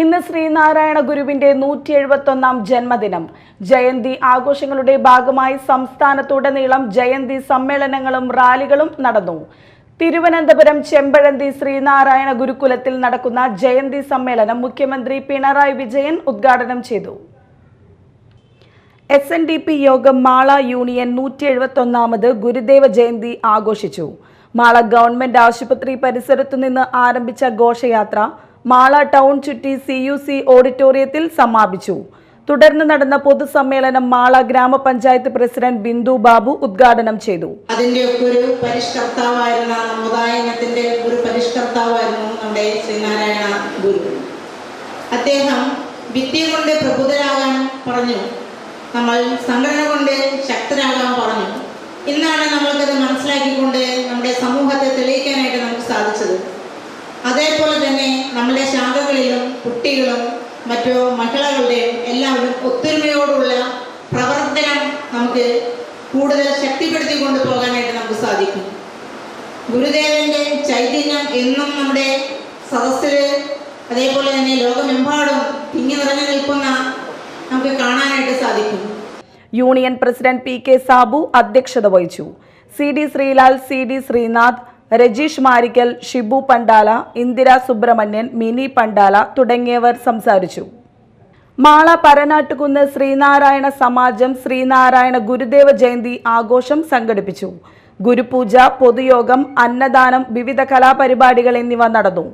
ഇന്ന് ശ്രീനാരായണ ഗുരുവിന്റെ നൂറ്റി എഴുപത്തൊന്നാം ജന്മദിനം. ജയന്തി ആഘോഷങ്ങളുടെ ഭാഗമായി സംസ്ഥാനത്തുടനീളം ജയന്തി സമ്മേളനങ്ങളും റാലികളും നടന്നു. തിരുവനന്തപുരം ചെമ്പഴന്തി ശ്രീനാരായണ ഗുരുകുലത്തിൽ നടക്കുന്ന ജയന്തി സമ്മേളനം മുഖ്യമന്ത്രി പിണറായി വിജയൻ ഉദ്ഘാടനം ചെയ്തു. എസ് എൻ ഡി പി യോഗം മാള യൂണിയൻ നൂറ്റി എഴുപത്തൊന്നാമത് ഗുരുദേവ ജയന്തി ആഘോഷിച്ചു. മാള ഗവൺമെന്റ് ആശുപത്രി പരിസരത്തു നിന്ന് ആരംഭിച്ച ഘോഷയാത്ര മാള ടൗൺ ചുറ്റി സി യു സി ഓഡിറ്റോറിയത്തിൽ സമാപിച്ചു. തുടർന്ന് നടന്ന പൊതുസമ്മേളനം മാള ഗ്രാമപഞ്ചായത്ത് പ്രസിഡന്റ് ബിന്ദു ബാബു ഉദ്ഘാടനം ചെയ്തു. അതിന്റെയൊക്കെ ഒരു പരിഷ്കർത്താവായിരുന്ന സമുദായത്തിന്റെ ഒരു പരിഷ്കർത്താവായിരുന്നു നമ്മുടെ ശ്രീനാരായണ ഗുരു. അദ്ദേഹം വിദ്യ കൊണ്ട് പ്രബുദ്ധരാകാൻ പറഞ്ഞു. നമ്മൾ സംഘടന കൊണ്ട് ശക്തരാകാൻ പറഞ്ഞു. ഇന്നാണ് നമ്മൾക്കത് മനസ്സിലാക്കിക്കൊണ്ട് നമ്മുടെ സമൂഹത്തെ അതേപോലെ തന്നെ നമ്മുടെ ശാഖകളിലും കുട്ടികളും മറ്റു മഹിളകളുടെയും എല്ലാവരും ഒത്തൊരുമയോടുള്ള പ്രവർത്തനം നമുക്ക് കൂടുതൽ ശക്തിപ്പെടുത്തി കൊണ്ടുപോകാനായിട്ട് നമുക്ക് സാധിക്കും. ഗുരുദേവന്റെ ചൈതന്യം എന്നും നമ്മുടെ സദസ്സിൽ അതേപോലെ തന്നെ ലോകമെമ്പാടും തിങ്ങി നിറഞ്ഞു നിൽക്കുന്ന നമുക്ക് കാണാനായിട്ട് സാധിക്കും. Union president P K Sabu അധ്യക്ഷത വഹിച്ചു. C D Sreelal C D Sreenath Rajeesh Marikkal Shibu Pandala Indira Subrahmanian Mini Pandala തുടങ്ങിയവർ സംസാരിച്ചു. മാള പരനാട്ടുകുന്ന് ശ്രീനാരായണ സമാജം ശ്രീനാരായണ ഗുരുദേവ ജയന്തി ആഘോഷം സംഘടിപ്പിച്ചു. ഗുരുപൂജ പൊതുയോഗം അന്നദാനം വിവിധ കലാപരിപാടികൾ എന്നിവ നടന്നു.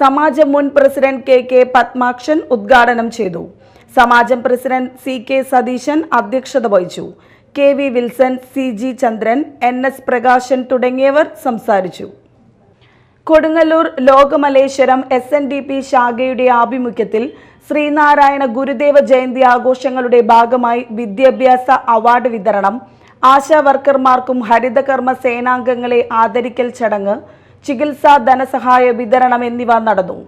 സമാജം മുൻ പ്രസിഡന്റ് കെ കെ പത്മാക്ഷൻ ഉദ്ഘാടനം ചെയ്തു. സമാജം പ്രസിഡന്റ് സി കെ സതീശൻ അധ്യക്ഷത വഹിച്ചു. K V Wilson C G Chandran N S Prakashan തുടങ്ങിയവർ സംസാരിച്ചു. Kodungallur Lokamaleswaram S N D P ശാഖയുടെ ആഭിമുഖ്യത്തിൽ ശ്രീനാരായണ ഗുരുദേവ ജയന്തി ആഘോഷങ്ങളുടെ ഭാഗമായി വിദ്യാഭ്യാസ അവാർഡ് വിതരണം ആശാ വർക്കർമാർക്കും ഹരിതകർമ്മ സേനാംഗങ്ങളെ ആദരിക്കൽ ചടങ്ങ് ചികിത്സാ ധനസഹായ വിതരണം എന്നിവ നടന്നു.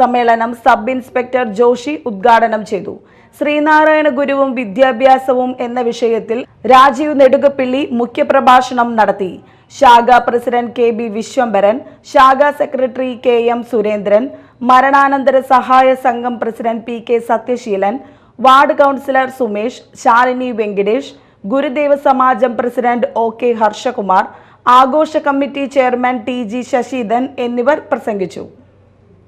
സമ്മേളനം സബ് ഇൻസ്പെക്ടർ ജോഷി ഉദ്ഘാടനം ചെയ്തു. ശ്രീനാരായണ ഗുരുവും വിദ്യാഭ്യാസവും എന്ന വിഷയത്തിൽ രാജീവ് നെടുകപ്പിള്ളി മുഖ്യപ്രഭാഷണം നടത്തി. ശാഖ പ്രസിഡന്റ് കെ ബി വിശ്വംഭരൻ ശാഖ സെക്രട്ടറി കെ എം സുരേന്ദ്രൻ മരണാനന്തര സഹായ സംഘം president P K Sathyaseelan ward councillor Sumesh Shalini Venkitesh Gurudeva Samajam president O K Harshakumar ആഘോഷ committee chairman T G Sasidhan എന്നിവർ പ്രസംഗിച്ചു.